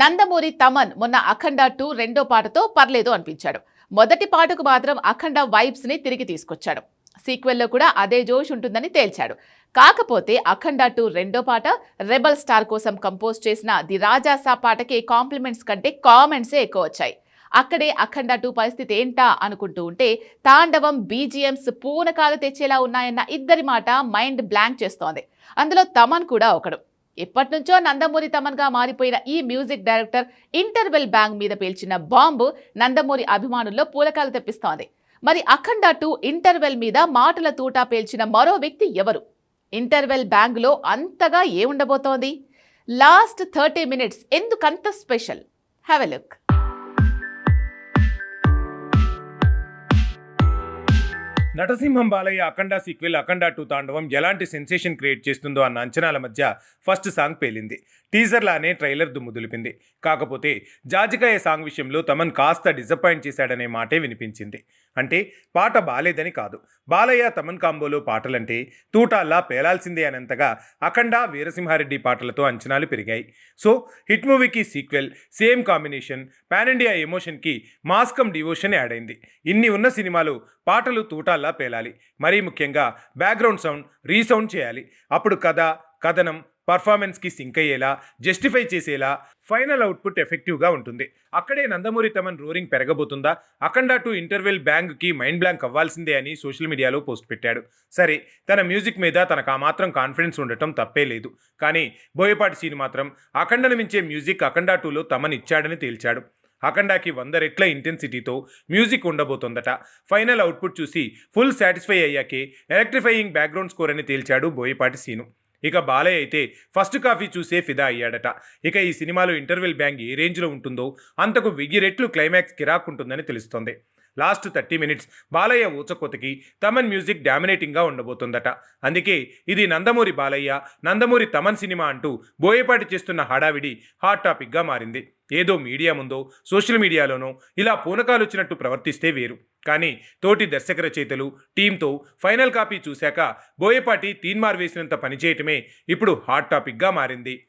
నందమూరి తమన్ మొన్న అఖండ టూ రెండో పాటతో పర్లేదు అనిపించాడు. మొదటి పాటకు మాత్రం అఖండ వైబ్స్ని తిరిగి తీసుకొచ్చాడు. సీక్వెల్లో కూడా అదే జోష్ ఉంటుందని తేల్చాడు. కాకపోతే అఖండ టూ రెండో పాట రెబల్ స్టార్ కోసం కంపోజ్ చేసిన ది రాజాసా పాటకి కాంప్లిమెంట్స్ కంటే కామెంట్సే ఎక్కువ వచ్చాయి. అక్కడే అఖండ టూ పరిస్థితి ఏంటా అనుకుంటూ ఉంటే తాండవం బీజిఎంస్ పూనకాలు తెచ్చేలా ఉన్నాయన్న ఇద్దరి మాట మైండ్ బ్లాంక్ చేస్తోంది. అందులో తమన్ కూడా ఒకడు. ఎప్పటి నుంచో నందమూరి తమన్గా మారిపోయిన ఈ మ్యూజిక్ డైరెక్టర్ ఇంటర్వెల్ బ్యాంగ్ మీద పేల్చిన బాంబు నందమూరి అభిమానుల్లో పూలకాలు తెప్పిస్తోంది. మరి అఖండ టూ ఇంటర్వెల్ మీద మాటల తూటా పేల్చిన మరో వ్యక్తి ఎవరు? ఇంటర్వెల్ బ్యాంగ్లో అంతగా ఏముండబోతోంది? లాస్ట్ థర్టీ మినిట్స్ ఎందుకంత special? Have a look. నటసింహం Balayya Akhanda sequel Akhanda two తాండవం ఎలాంటి సెన్సేషన్ క్రియేట్ చేస్తుందో అన్న అంచనాల మధ్య ఫస్ట్ సాంగ్ పేలింది. టీజర్లానే ట్రైలర్ దుమ్ము దులిపింది. కాకపోతే జాజికాయ సాంగ్ విషయంలో తమన్ కాస్త డిసప్పాయింట్ చేశాడనే మాటే వినిపించింది. అంటే పాట బాలేదని కాదు. బాలయ్య తమన్ కాంబోలో పాటలంటే తూటాల్లా పేలాల్సిందే అనంతగా అఖండ వీరసింహారెడ్డి పాటలతో అంచనాలు పెరిగాయి. సో హిట్ మూవీకి sequel same combination pan India ఎమోషన్కి మాస్కమ్ devotion add అయింది. ఇన్ని ఉన్న సినిమాలు పాటలు తూటాల్లా పేలాలి? మరీ ముఖ్యంగా బ్యాక్గ్రౌండ్ సౌండ్ రీసౌండ్ చేయాలి. అప్పుడు కథ కథనం పర్ఫార్మెన్స్కి సింక్ అయ్యేలా జస్టిఫై చేసేలా ఫైనల్ అవుట్పుట్ ఎఫెక్టివ్గా ఉంటుంది. అక్కడే నందమూరి తమన్ రోరింగ్ పెరగబోతుందా? అఖండ టు ఇంటర్వెల్ బ్యాంక్కి మైండ్ బ్లాంక్ అవ్వాల్సిందే అని సోషల్ మీడియాలో పోస్ట్ పెట్టాడు. సరే తన మ్యూజిక్ మీద తనకు ఆ మాత్రం కాన్ఫిడెన్స్ ఉండటం తప్పే లేదు. కానీ బోయపాటి సీన్ మాత్రం అఖండను మించే మ్యూజిక్ అఖండ టూలో తమన్ ఇచ్చాడని తేల్చాడు. అఖండాకి వంద రెట్ల ఇంటెన్సిటీతో మ్యూజిక్ ఉండబోతోందట. ఫైనల్ అవుట్పుట్ చూసి ఫుల్ సాటిస్ఫై అయ్యాకే ఎలక్ట్రిఫైయింగ్ బ్యాక్గ్రౌండ్ స్కోర్ అని తేల్చాడు బోయపాటి సీను. ఇక బాలయ్య అయితే ఫస్ట్ కాఫీ చూసే ఫిదా అయ్యాడట. ఇక ఈ సినిమాలో ఇంటర్వెల్ బ్యాంగ్ ఏ రేంజ్లో ఉంటుందో అంతకు వెయ్యి రెట్లు క్లైమాక్స్ కిరాకుంటుందని తెలుస్తోంది. లాస్ట్ థర్టీ మినిట్స్ బాలయ్య ఊచకోతకి తమన్ మ్యూజిక్ డామినేటింగ్గా ఉండబోతుందట. అందుకే ఇది నందమూరి బాలయ్య నందమూరి తమన్ సినిమా అంటూ బోయపాటి చేస్తున్న హడావిడి హాట్ టాపిక్గా మారింది. ఏదో మీడియా ముందో సోషల్ మీడియాలోనో ఇలా పూనకాలు వచ్చినట్టు ప్రవర్తిస్తే వేరు. కానీ తోటి దర్శక రచయితలు టీంతో ఫైనల్ కాపీ చూశాక బోయపాటి తీన్మార్ వేసినంత పనిచేయటమే ఇప్పుడు హాట్ టాపిక్గా మారింది.